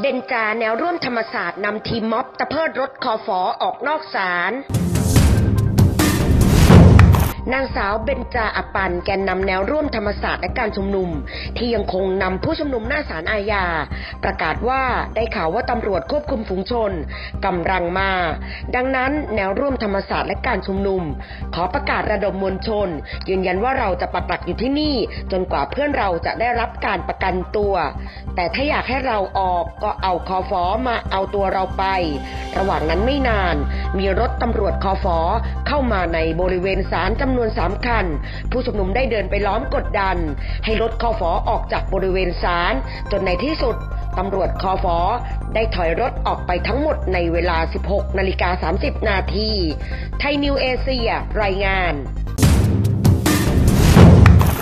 เบนจาแนวร่วมธรรมศาสตร์นำทีมม็อบตะเพิดรถคอฟอออกนอกศาล นางสาวเบนจาอปันแกนนำแนวร่วมธรรมศาสตร์และการชุมนุม ที่ยังคงนำผู้ชุมนุมหน้าศาลอาญา ประกาศว่าได้ข่าวว่าตำรวจควบคุมฝูงชนกำลังมา ดังนั้นแนวร่วมธรรมศาสตร์และการชุมนุม ขอประกาศระดมมวลชน ยืนยันว่าเราจะปักหลักอยู่ที่นี่ จนกว่าเพื่อนเราจะได้รับการประกันตัว แต่ถ้าอยากให้เราออกก็เอาคอฟอมาเอาตัวเราไป ระหว่างนั้นไม่นาน มีรถตำรวจคอฟอเข้ามาในบริเวณศาลจำนวนวนสามคัน ผู้ชุมนุมได้เดินไปล้อมกดดัน ให้รถคอฟอออกจากบริเวณศาลจนในที่สุดตำรวจคอฟอได้ถอยรถออกไปทั้งหมดในเวลา 16 นาฬิกา 30 นาที ไทยนิวเอเชียรายงาน